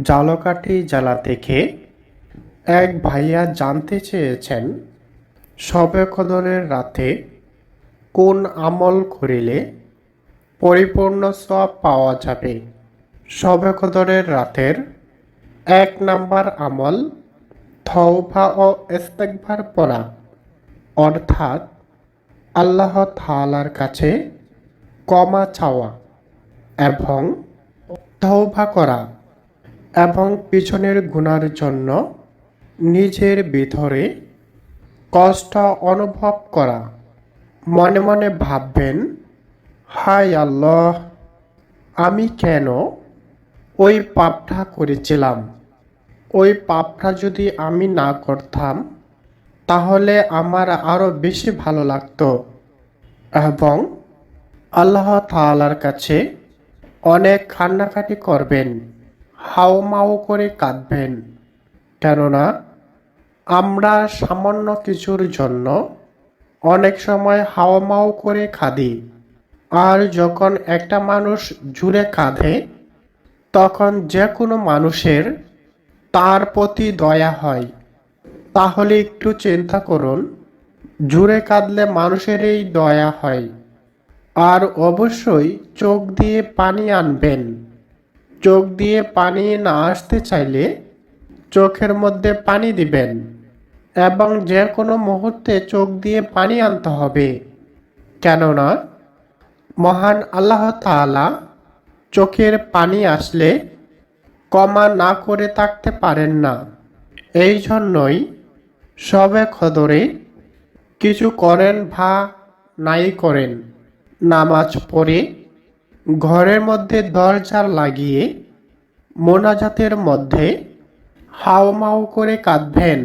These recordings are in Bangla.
জালকাঠি জেলা থেকে এক ভাইয়া জানতে চেয়েছেন শবে কদরের রাতে কোন আমল করিলে পরিপূর্ণ সব পাওয়া যাবে? শবে কদরের রাতের এক নাম্বার আমল থৌফা ও ইস্তেকভার পড়া। অর্থাৎ আল্লাহ তাআলার কাছে কমা চাওয়া এবং তওবা করা। এবং পিছনের গুণার জন্য নিজের ভিতরে কষ্ট অনুভব করা। মনে মনে ভাববেন হাই আল্লাহ, আমি কেন ওই পাপটা করেছিলাম? ওই পাপটা যদি আমি না করতাম, তাহলে আমার আরও বেশি ভালো লাগতো। এবং আল্লাহ তাআলার কাছে অনেক কান্নাকাটি করবেন। হাও মাও করে কাঁদবেন। কেননা আমরা সামান্য কিছুর জন্য অনেক সময় হাও মাও করে কাঁদি আর যখন একটা মানুষ জুড়ে কাঁধে তখন যে কোনো মানুষের তার প্রতি দয়া হয়। তাহলে একটু চিন্তা করুন, জুড়ে কাঁদলে মানুষেরই দয়া হয়। আর অবশ্যই চোখ দিয়ে পানি আনবেন। চোখ দিয়ে পানি না আসতে চাইলে চোখের মধ্যে পানি দিবেন এবং যে কোনো মুহূর্তে চোখ দিয়ে পানি আনতে হবে। কেননা মহান আল্লাহ তাআলা চোখের পানি আসলে কমা না করে থাকতে পারেন না। এই জন্যই সবে খদরে কিছু করেন বা নাই করেন। নামাজ পড়ে ঘরের মধ্যে দরজা লাগিয়ে মোনাজাতের মধ্যে হাওমাও করে কাঁদবেন,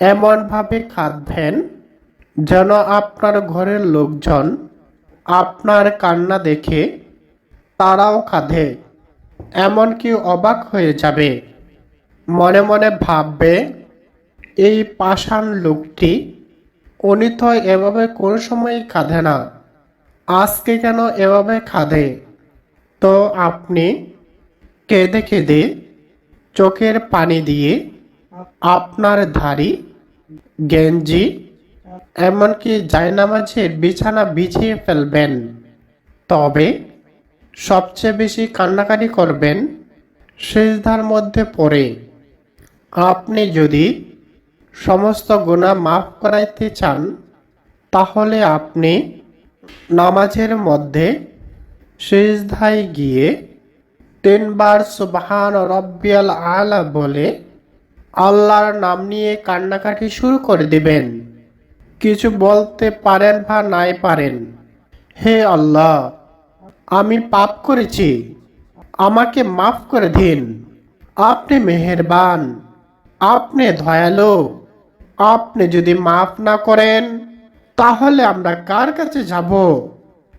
এমনভাবে কাঁদবেন যেন আপনার ঘরের লোকজন আপনার কান্না দেখে তারাও কাঁধে এমনকি অবাক হয়ে যাবে। মনে মনে ভাববে, এই পাষাণ লোকটি উনি এভাবে কোনো সময়ই কাঁধে না। আজকে কেন এভাবে কাঁদে? তো আপনি কেঁদে কেঁদে চোখের পানি দিয়ে আপনার ধাড়ি, গেঞ্জি, এমনকি জায়নামাজের বিছানা বিছিয়ে ফেলবেন। তবে সবচেয়ে বেশি কান্নাকাটি করবেন সেজদার মধ্যে পড়ে। আপনি যদি সমস্ত গুণা মাফ করাইতে চান, তাহলে আপনি নামাজের মধ্যে সেজদায় গিয়ে তিনবার সুবহান রব্বিয়াল আলা বলে আল্লাহর নাম নিয়ে কান্নাকাটি শুরু করে দিবেন। কিছু বলতে পারেন বা নাই পারেন। হে আল্লাহ, আমি পাপ করেছি। আমাকে মাফ করে দিন। আপনি মেহেরবান। আপনি দয়ালু। আপনি যদি মাফ না করেন তাহলে আমরা কার কাছে যাব?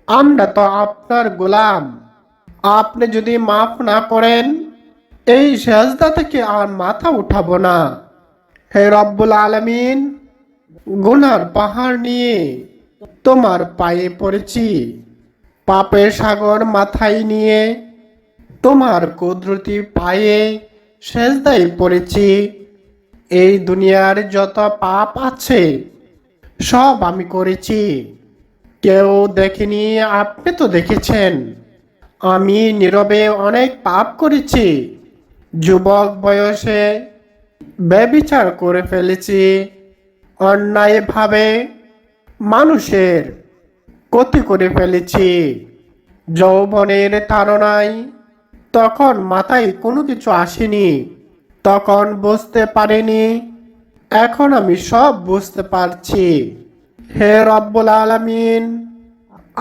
আমরা তো আপনার গোলাম। আপনি যদি মাফ না করেন, এই সেজদা থেকে আর মাথা উঠাবো না। হে রব্বুল আলমিন, গুনার পাহাড় নিয়ে তোমার পায়ে পড়েছি। পাপের সাগর মাথায় নিয়ে তোমার কুদরতি পায়ে সেজদাই পড়েছি। এই দুনিয়ার যত পাপ আছে সব আমি করেছি। কেউ দেখেনি, আপনি তো দেখেছেন। আমি নীরবে অনেক পাপ করেছি। যুবক বয়সে ব্যবিচার করে ফেলেছি। অন্যায়ভাবে মানুষের ক্ষতি করে ফেলেছি। যৌবনের তাড়নায় তখন মাথায় কোনো কিছু আসেনি। তখন বুঝতে পারিনি এখন আমি সব বুঝতে পারছি। হে রব্বুল আলামিন,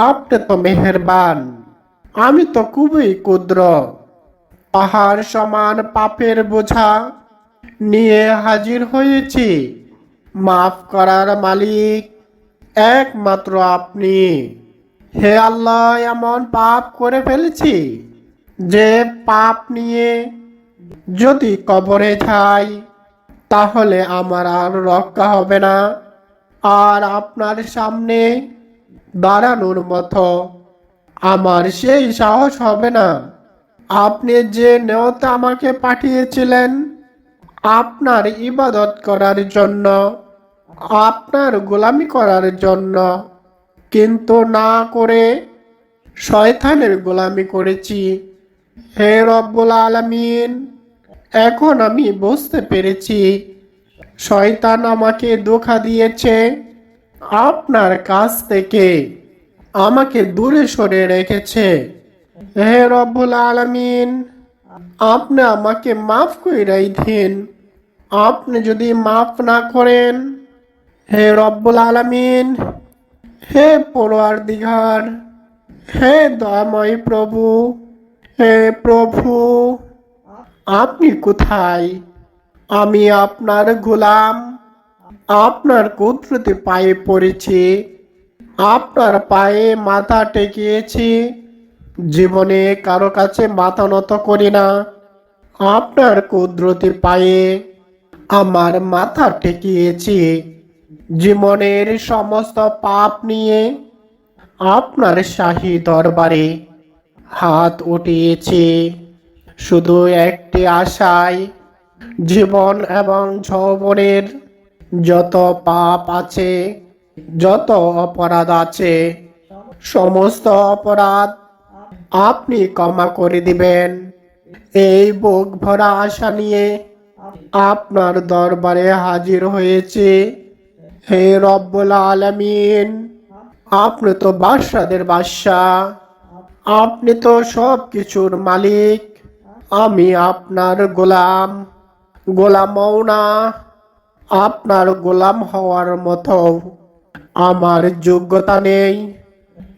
আপনি তো মেহেরবান, আমি তো খুবই ক্ষুদ্র। পাহাড় সমান পাপের বোঝা নিয়ে হাজির হয়েছি। মাফ করার মালিক একমাত্র আপনি। হে আল্লাহ, এমন পাপ করে ফেলেছি যে পাপ নিয়ে যদি কবরে যাই তাহলে আমার আর রক্ষা হবে না। আর আপনার সামনে দাঁড়ানোর মতো আমার সেই সাহস হবে না। আপনি যে নেওতা আমাকে পাঠিয়েছিলেন, আপনার ইবাদত করার জন্য, আপনার গোলামি করার জন্য, কিন্তু না করে শয়তানের গোলামি করেছি। হে রব্বুল আলামিন এখন আমি বুঝতে পেরেছি। শয়তান আমাকে ধোঁকা দিয়েছে। আপনার কাছ থেকে আমাকে দূরে সরে রেখেছে। হে রব্বুল আলামিন, আপনি আমাকে মাফ কইরাই দিন। আপনি যদি মাফ না করেন, হে রব্বুল আলামিন, হে পড়োয়ার দিঘার হে দয়াময় প্রভু, হে প্রভু আপনি কোথায়? আমি আপনার গোলাম। আপনার কুদরতে পায়ে পড়েছি। আপনার পায়ে মাথা টেকিয়েছি জীবনে কারও কাছে মাথা নত করি না। আপনার কুদরতি পায়ে আমার মাথা টেকিয়েছি জীবনের সমস্ত পাপ নিয়ে আপনার শাহী দরবারে হাত উঠিয়েছি। শুধু একটি আশায় জীবন এবং যৌবনের যত পাপ আছে, যত অপরাধ আছে, সমস্ত অপরাধ আপনি ক্ষমা করে দিবেন। এই বুক ভরা আশা নিয়ে আপনার দরবারে হাজির হয়েছে। হে রব্বুল আলামিন, আপনি তো বাদশাদের বাদশাহ, আপনি তো সব কিছুর মালিক। আমি আপনার গোলাম। গোলামও না। আপনার গোলাম হওয়ার মতো। আমার যোগ্যতা নেই।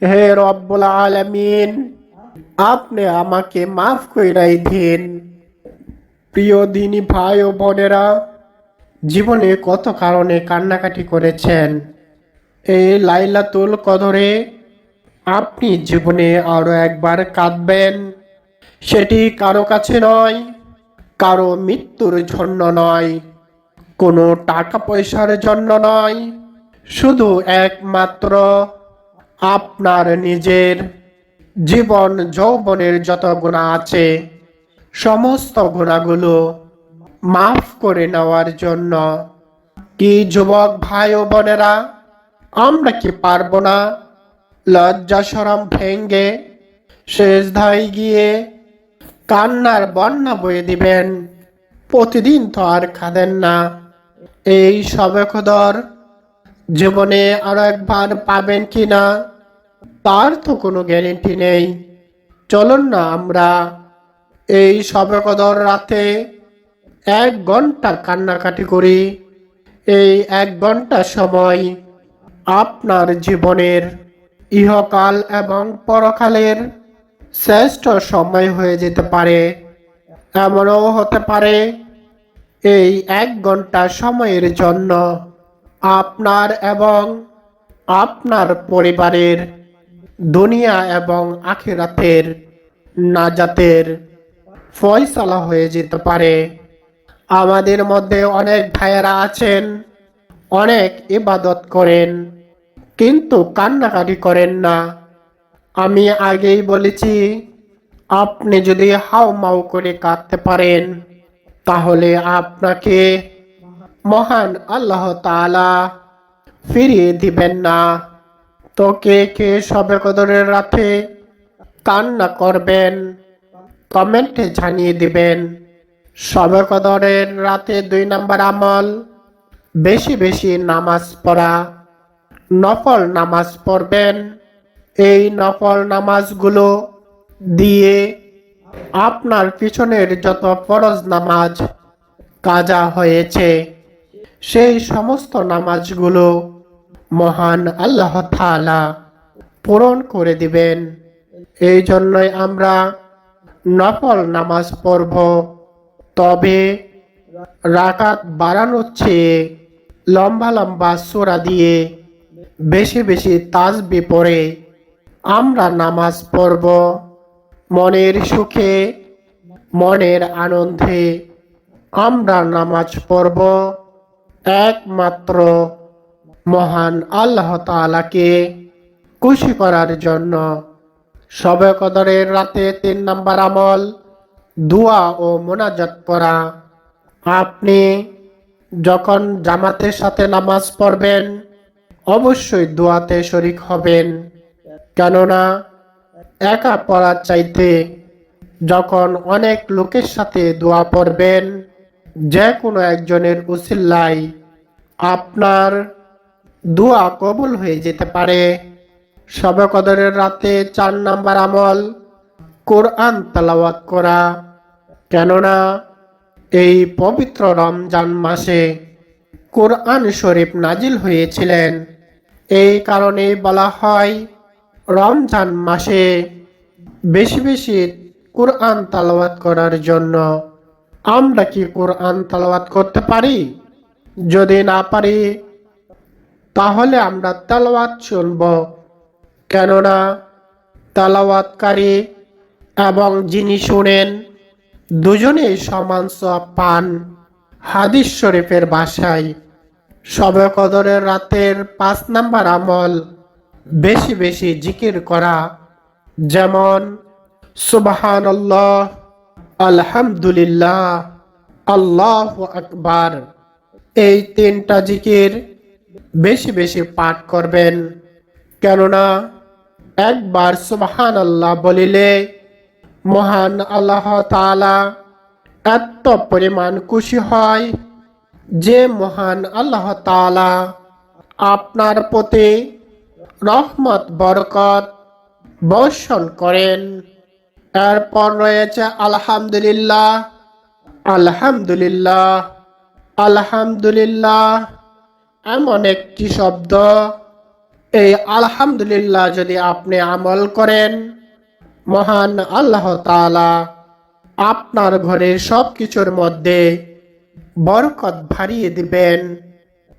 হে রব্বুল আলামিন, আপনি আমাকে মাফ কইরাই দিন। প্রিয় দিনী ভাই ও বোনেরা, জীবনে কত কারণে কান্নাকাটি করেছেন। এই লাইলাতুল কদরে আপনি জীবনে আরও একবার কাঁদবেন। সেটি কারও কাছে নয়, কারও মৃত্যুর জন্য নয়, কোনো টাকা পয়সার জন্য নয়, শুধু একমাত্র আপনার নিজের জীবন যৌবনের যত গুণা আছে, সমস্ত গুণাগুলো মাফ করে নেওয়ার জন্য। কি যুবক ভাই ও বোনেরা, আমরা কি পারব না? লজ্জা সরম ভেঙ্গে শেষ ধাই গিয়ে কান্নার বন্যা বয়ে দিবেন। প্রতিদিন তো আর খাদেন না। এই সবে খদর জীবনে আরও একবার পাবেন কি না, তার তো কোনো গ্যারেন্টি নেই। চলুন না আমরা এই সবে কদর রাতে এক ঘণ্টা কান্নাকাটি করি। এই এক ঘণ্টা সময় আপনার জীবনের ইহকাল এবং পরকালের শ্রেষ্ঠ সময় হয়ে যেতে পারে, এমনও হতে পারে। এই এক ঘণ্টা সময়ের জন্য আপনার এবং আপনার পরিবারের, দুনিয়া এবং আখিরাতের নাজাতের ফয়সালা হয়ে যেতে পারে। আমাদের মধ্যে অনেক ভাইয়েরা আছেন, অনেক ইবাদত করেন, কিন্তু কান্নাকাটি করেন না। আমি আগেই বলেছি, আপনি যদি হাও মাও করে কাঁদতে পারেন, তাহলে আপনাকে মহান আল্লাহ তাআলা ফিরিয়ে দিবেন না। তো কে কে সবে কদরের রাতে কান্না করবেন, কমেন্টে জানিয়ে দিবেন, সবে কদরের রাতে দুই নাম্বার আমল, বেশি বেশি নামাজ পড়া, নফল নামাজ পড়বেন। এই নফল নামাজগুলো দিয়ে আপনার পিছনের যত ফরজ নামাজ কাজা হয়েছে, সেই সমস্ত নামাজগুলো মহান আল্লাহ তাআলা পূরণ করে দিবেন। এই জন্যই আমরা নফল নামাজ পড়ব। তবে রাকাত বাড়ানোর চেয়ে লম্বা লম্বা সোরা দিয়ে বেশি বেশি তাজবি পড়ে আমরা নামাজ পড়ব মনের সুখে, মনের আনন্দে। আমরা নামাজ পড়ব একমাত্র মহান আল্লাহ তাআলাকে খুশি করার জন্য। সবে কদরের রাতে তিন নাম্বার আমল, দোয়া ও মোনাজাত করা। আপনি যখন জামাতের সাথে নামাজ পড়বেন, অবশ্যই দোয়াতে শরিক হবেন। কেননা একা পড়ার চাইতে যখন অনেক লোকের সাথে দোয়া পড়বেন, যে কোনো একজনের উসিল্লাই আপনার দোয়া কবুল হয়ে যেতে পারে। সবে কদরের রাতে চার নাম্বার আমল কোরআন তালাওয়াত করা। কেননা এই পবিত্র রমজান মাসে কোরআন শরীফ নাজিল হয়েছিলেন। এই কারণে বলা হয় রমজান মাসে বেশি বেশি কোরআন তালাওয়াত করার জন্য আমরা কি কোরআন তালাওয়াত করতে পারি? যদি না পারি, তাহলে আমরা তালাওয়াত শুনব। কেননা তালাওয়াতকারী এবং যিনি শুনেন, দুজনেই সমান সব পান। হাদিস শরীফের ভাষায় সবে কদরের রাতের পাঁচ নাম্বার আমল বেশি বেশি জিকির করা যেমন সুবাহান আল্লাহ আলহামদুলিল্লাহ, আল্লাহ আকবার। এই তিনটা জিকির বেশি বেশি পাঠ করবেন। কেননা, একবার সুবাহান আল্লাহ বলিলে মহান আল্লাহ তাআলা এত পরিমাণ খুশি হয় যে মহান আল্লাহ তাআলা আপনার প্রতি রহমত, বরকত বর্ষণ করেন। এরপর রয়েছে আলহামদুলিল্লাহ আলহামদুলিল্লাহ আলহামদুলিল্লাহ এমন একটি শব্দ। এই আলহামদুলিল্লাহ যদি আপনি আমল করেন, মহান আল্লাহ তাআলা আপনার ঘরের সব কিছুর মধ্যে বরকত ভারিয়ে দিবেন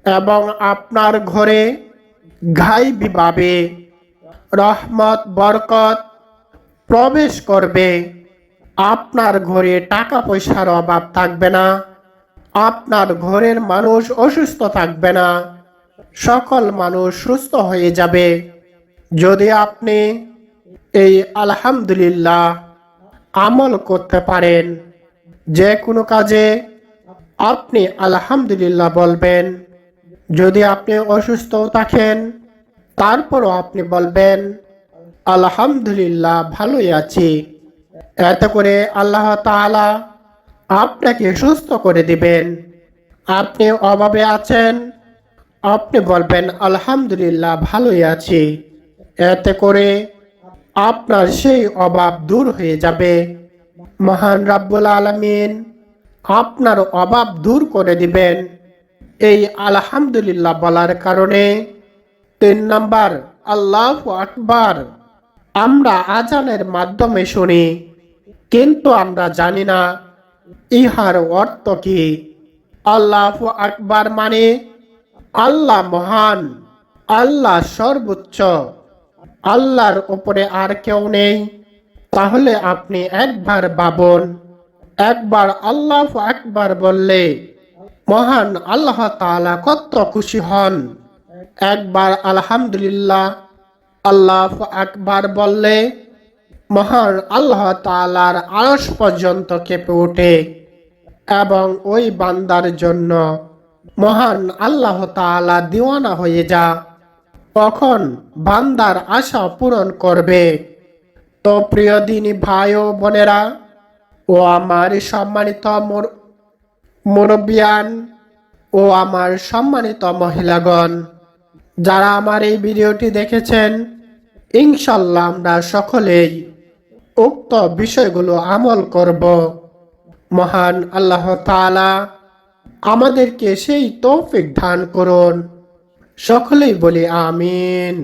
এবং আপনার ঘরে ঘাই বিভাবে রহমত, বরকত প্রবেশ করবে। আপনার ঘরে টাকা পয়সার অভাব থাকবে না। আপনার ঘরের মানুষ অসুস্থ থাকবে না। সকল মানুষ সুস্থ হয়ে যাবে। যদি আপনি এই আলহামদুলিল্লাহ আমল করতে পারেন, যে কোনো কাজে আপনি আলহামদুলিল্লাহ বলবেন। যদি আপনি অসুস্থ থাকেন তারপরও আপনি বলবেন, আলহামদুলিল্লাহ, ভালোই আছি। এতে করে আল্লাহ তাআলা আপনাকে সুস্থ করে দিবেন। আপনি অভাবে আছেন, আপনি বলবেন, আলহামদুলিল্লাহ, ভালোই আছি। এতে করে আপনার সেই অভাব দূর হয়ে যাবে। মহান রাব্বুল আলামিন আপনার অভাব দূর করে দিবেন। এই আলহামদুলিল্লাহ বলার কারণে তিন নাম্বার, আল্লাহ আকবার। আমরা আজানের মাধ্যমে শুনি, কিন্তু আমরা জানি না ইহার অর্থ কি। আল্লাহ আকবার মানে আল্লাহ মহান, আল্লাহ সর্বোচ্চ। আল্লাহর উপরে আর কেউ নেই। তাহলে আপনি একবার ভাবুন, একবার আল্লাহ একবার বললে মহান আল্লাহ তাআলা কত খুশি হন। একবার আলহামদুলিল্লাহ আল্লাহ আকবার বললে, মহান আল্লাহ তালার আড়স পর্যন্ত কেঁপে ওঠে এবং ওই বান্দার জন্য মহান আল্লাহ তাআলা দিওয়ানা হয়ে যা। তখন বান্দার আশা পূরণ করবে? তো প্রিয় দিনী ভাই ও বোনেরা ও আমার সম্মানিত মোর- মুরব্বিয়ান ও আমার সম্মানিত মহিলাগণ, যারা আমার এই ভিডিওটি দেখেছেন, ইনশাল্লাহ আমরা সকলেই উক্ত বিষয়গুলো আমল করব। মহান আল্লাহ তাআলা আমাদেরকে সেই তৌফিক দান করুন। সকলেই বলি আমিন।